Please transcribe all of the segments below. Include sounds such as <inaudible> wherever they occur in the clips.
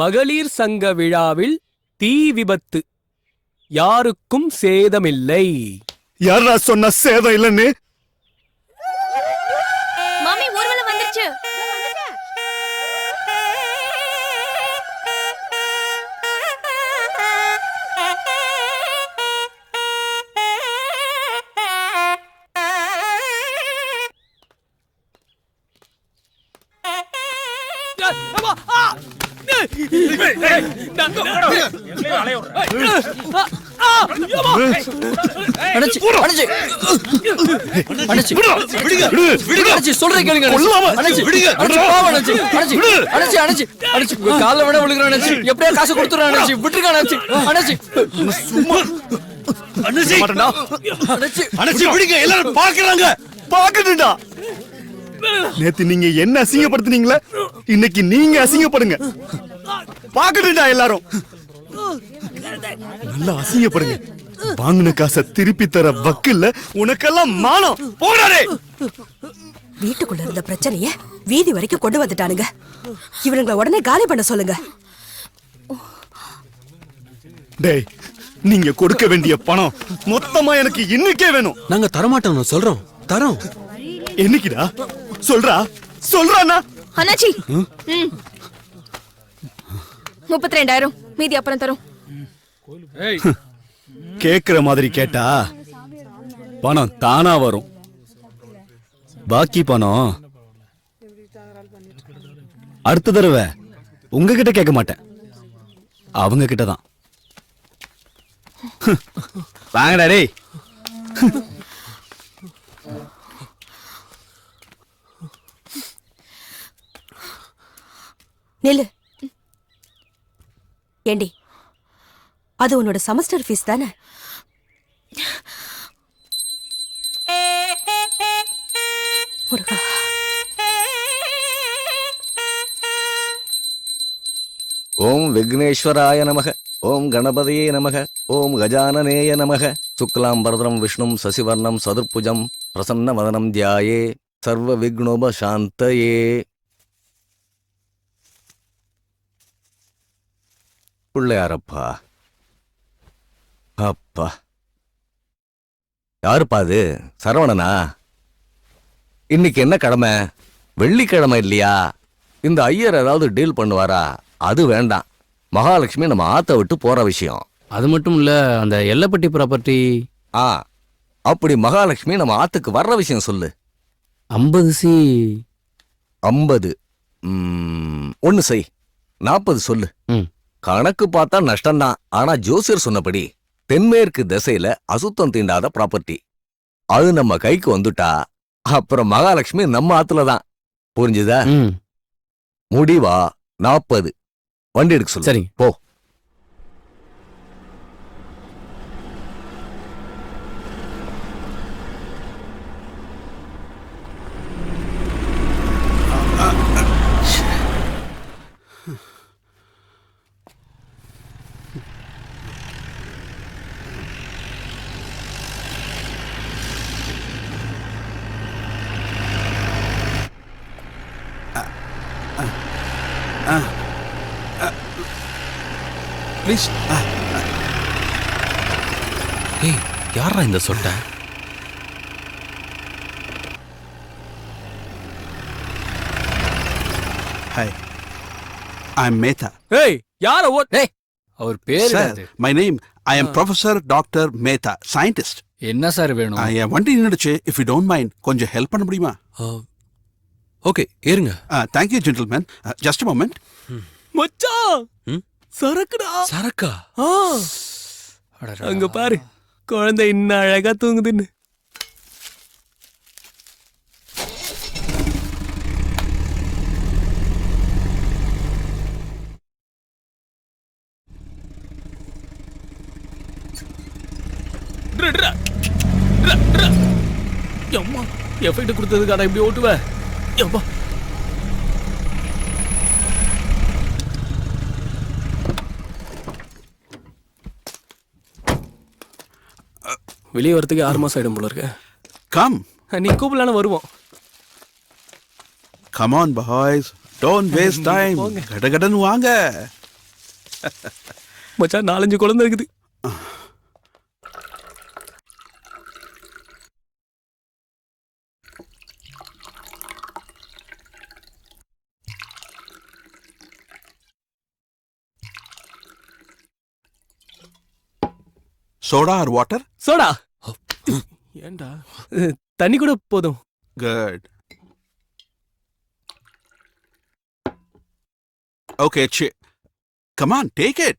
மகளிர் சங்க விழாவில் தீ விபத்து. யாருக்கும் சேதமில்லை. யாரா சொன்ன சேதம் இல்லைன்னு? வேணா விழுகிறேன், அண்ணாச்சி. எப்படியா காசு. அண்ணாச்சி. மாட்டேன்டா. அண்ணாச்சி. அணைச்சி விடுங்க. எல்லாரும் பாக்குறாங்க பாக்கட்டும்டா நேத்து நீங்க என்ன அசிங்கப்படுத்துனீங்களே இன்னைக்கு நீங்க அசிங்கப்படுங்க. பாக்கட்டும்டா எல்லாரும். நல்லா அசிங்கப்படுங்க. வாங்கின காசை திருப்பி தர வக்கில்ல உனக்கெல்லாம் மானம். போடாடே வீட்டுக்குள்ள இருந்த பிரச்சனைய வீதி வரைக்கும் கொண்டு வந்துட்டானுங்க. இவனுங்களை உடனே காலி பண்ண சொல்லுங்க. டேய் நீங்க கொடுக்க வேண்டிய பணம் மொத்தமா எனக்கு இன்னைக்கே வேணும். நாங்க தரமாட்டோம் சொல்றோம். தரோம். என்னைக்குடா? சொல்றா? சொல்றானா அண்ணாச்சி. முப்பத்தி ரெண்டாயிரம் மீதி அப்புறம் தரும். கேக்குற மாதிரி கேட்டா பணம் தானா வரும். பாக்கி பணம் அடுத்த தடவை உங்ககிட்ட கேட்க மாட்டேன். அவங்க கிட்ட தான் வாங்கடா டேய். நில்லு. ஏண்டி? அது உன்னோட செமஸ்டர் ஃபீஸ் தானே? முருகா. ஓம் விக்னேஸ்வராய நமக. ஓம் கணபதியே நமக. ஓம் கஜானனேய நமக. சுக்லாம் பரதரம் விஷ்ணும் சசிவர்ணம் சதுர்புஜம் பிரசன்ன வதனம் தியாயே. சர்வ விக்னோப சாந்தயே. பிள்ளையாரப்பா அப்பா. யாருப்பா அது? சரவணனா? இன்னைக்கு என்ன கிழமை வெள்ளிக்கிழமை இல்லையா? இந்த ஐயர் ஏதாவது டீல் பண்ணுவாரா? அது வேண்டாம். மகாலட்சுமி நம்ம ஆத்த விட்டு போற விஷயம். அது மட்டும் இல்ல அந்த எல்லப்பட்டி ப்ராப்பர்ட்டி ஆ அப்படி மகாலட்சுமி நம்ம ஆத்துக்கு வர்ற விஷயம் சொல்லு. ஐம்பது சி. ஐம்பது. ஒன்னு செய். நாற்பது சொல்லு. ம். கணக்கு பார்த்தா நஷ்டம்தான். ஆனா ஜோசியர் சொன்னபடி தென்மேற்கு திசையில அசுத்தம் தீண்டாத ப்ராப்பர்ட்டி அது நம்ம கைக்கு வந்துட்டா அப்புறம் மகாலட்சுமி நம்ம ஆத்துல தான். புரிஞ்சுதா? முடிவா? நாற்பது வண்டி எடுக்க சொல்லு. சரிங்க. போ. ப்ளீஸ் ஏய் யாரா இந்த சொட்டை? Hi, I'm Mehta. ஏய் யார ஓ டேய் அவர் பேர் என்னது? my name, I am Professor Dr. Mehta, scientist. என்ன சார் வேணும்? என் வண்டி நின்றுச்சு if you don't mind கொஞ்சம் ஹெல்ப் பண்ண முடியுமா? ஓகே ஏறுங்க. Thank you gentleman just moment. மச்சான்! ம்? சரக்குடா. சரக்கா. அங்க பாரு குழந்தை இன்னும் அழகா தூங்குதுன்னு. எஃபெக்ட் கொடுத்ததுக்கான இப்படி ஓட்டுவ எம்மா. வெளியே வரதுக்கு ஆறு மாசம் ஆயிடும் போல இருக்கு. Come. நீ கூப்பிடலான்னு வருவோம். Come on boys. Don't waste <laughs> time. கடகடன்னு வாங்க. மச்சான் நாலஞ்சு குழந்தை இருக்குது. Soda or water? சோடா அஹ், தண்ணி கூட போதும் ch- come on, take it.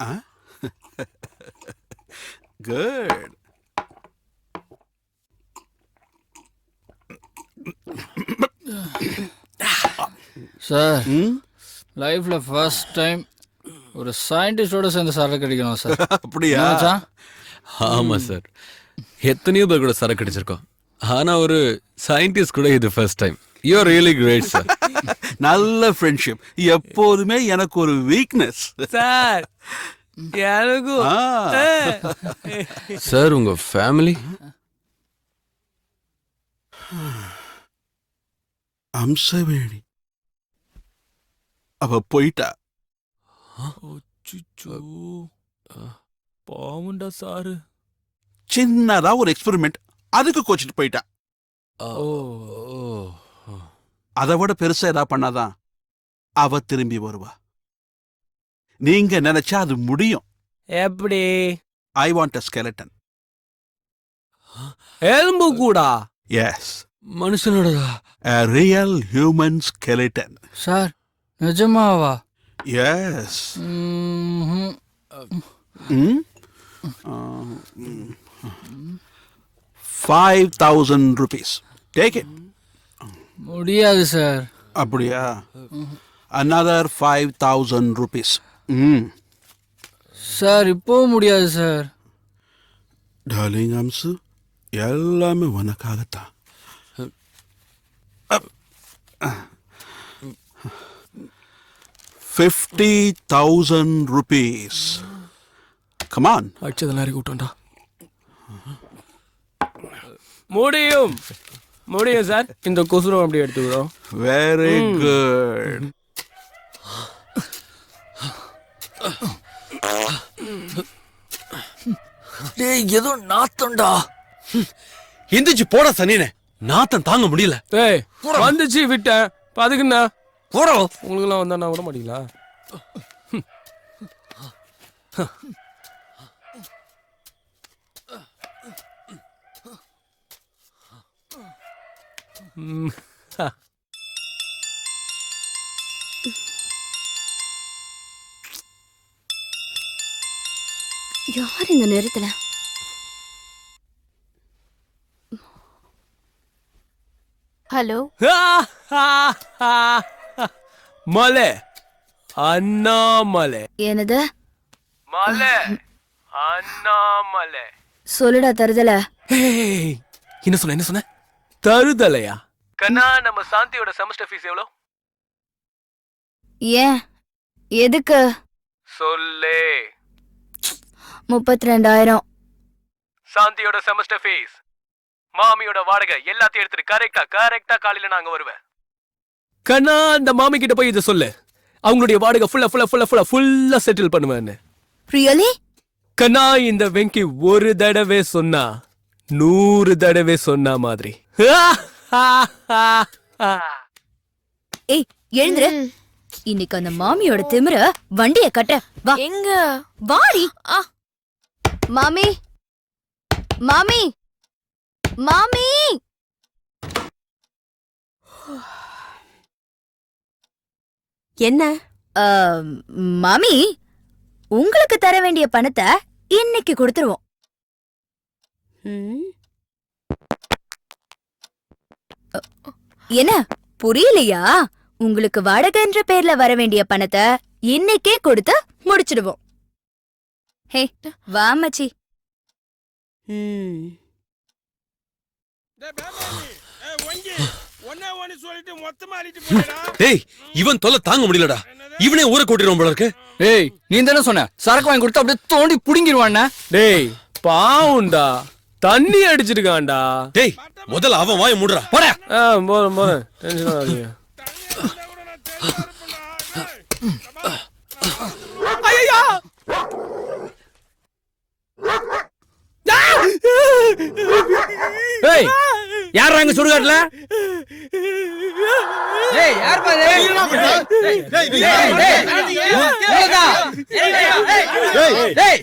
Huh? Good. Sir Hmm? லைஃப்ல ஃபர்ஸ்ட் டைம் ஒரு சயின்டிஸ்டோட சேர்ந்து சரக்கு அடிக்கணும் சார் <laughs> அப்படியா? ஆமா சார் எத்தனையோ பேர் கூட சரக்கு அடிச்சிருக்கோம் ஆனா ஒரு சயின்டிஸ்ட் கூட இது first time you are really great sir நல்ல ஃப்ரெண்ட்ஷிப் எப்போதுமே எனக்கு ஒரு வீக்னஸ் சார் எனக்கும். சார் <laughs> உங்க ஃபேமிலி அம்சவேணி. அவ போயிட்டா. அச்சச்சோ. பாவம்டா சாரு. சின்னதா ஒரு எக்ஸ்பெரிமெண்ட் அதுக்கு கோச்சிட்டு போயிட்டா. ஓ அதை விட பெருசா ஏதா பண்ணாதான் அவ திரும்பி வருவா. நீங்க நினைச்சா அது முடியும். எப்படி? I want a skeleton. எலும்பு கூடா? எஸ் மனுஷனோடதா? A real human skeleton. Sir நிஜமாவா? Yes. Five thousand rupees take it முடியாது சார் அப்படியா? Another ஃபைவ் தௌசண்ட் ருபீஸ் ம் சார் இப்போவும் முடியாது சார் டார்லிங் அம்சு எல்லாமே உனக்காகத்தான். Fifty thousand rupees come on அடிச்சதெல்லாம் இறக்கி விட்டோம்டா. முடியும். முடியும் சார் இந்த கொசுரம் அப்படி எடுத்துக்கிறோம். வெரி குட் டேய் ஏதோ நாத்தம்டா. எந்திரிச்சு போடா சனியனே. நாத்தம் தாங்க முடியல. ஏய் வந்துச்சு விட்டேன். அதுக்குண்ணா போடா உங்களுக்குலாம் வந்தா நான் விட மாட்டீங்களா. யார் இந்த நேரத்துல? ஹலோ? மலை. அண்ணாமலை. என்னது? மலை. அண்ணாமலை. சொல்லுடா தருதல. என்ன சொன்ன என்ன சொன்ன? தருதலையா? கண்ணா நம்ம சாந்தியோட செமஸ்டர் ஃபீஸ் எவ்வளோ? ஏன்? எதுக்கு? சொல்லு. முப்பத்தி ரெண்டாயிரம் சாந்தியோட செமஸ்டர் ஃபீஸ் மாமியோட வாடகை எல்லாத்தையும் எடுத்துட்டு கரெக்டா கரெக்டா காலையில நாங்க வருவேன். கண்ணா அந்த மாமி கிட்ட போய் இதை சொல்லு. அவங்களுடைய வாடகை ஃபுல்லா ஃபுல்லா ஃபுல்லா ஃபுல்லா ஃபுல்லா செட்டில் பண்ணுவேன்னு. ரியலி கண்ணா இந்த வெங்கி ஒரு தடவை சொன்னா நூறு தடவை சொன்ன மாதிரி. <laughs> ஏய் எழுந்துரு. இன்னைக்கு அந்த மாமியோட திமிர வண்டிய கட்ட. வா. எங்க? வாடி. மாமி. மாமி. மாமி. என்ன? மாமி உங்களுக்கு தர வேண்டிய பணத்தை இன்னைக்கு கொடுத்துருவோம். ம், என்ன புரியலையா? உங்களுக்கு வாடகைன்ற பேர்ல வர வேண்டிய பணத்தை இன்னைக்கே கொடுத்து முடிச்சிடுவோம். ஹே வா மச்சி ம். டேய் இவன் தொல்லை தாங்க முடியலடா. இவனே ஊரை கூட்டிடுவோம் போல இருக்கு. டேய் நீ தானே சொன்ன? சரக்கு வாங்கி கொடுத்து அப்படியே தோண்டி புடுங்கிடுவாண்ணா டேய் பாவுண்டா. தண்ணி அடிச்சிருக்கான்டா. டேய் முதல்ல அவன் வாய மூடுறா. போடா. போறேன் போறேன் ஏய் யார் அங்க சுடுகாட்டுல? ஏய் யார் பாரு ஏய் ஏய் ஏய் இவன்தான். ஏய்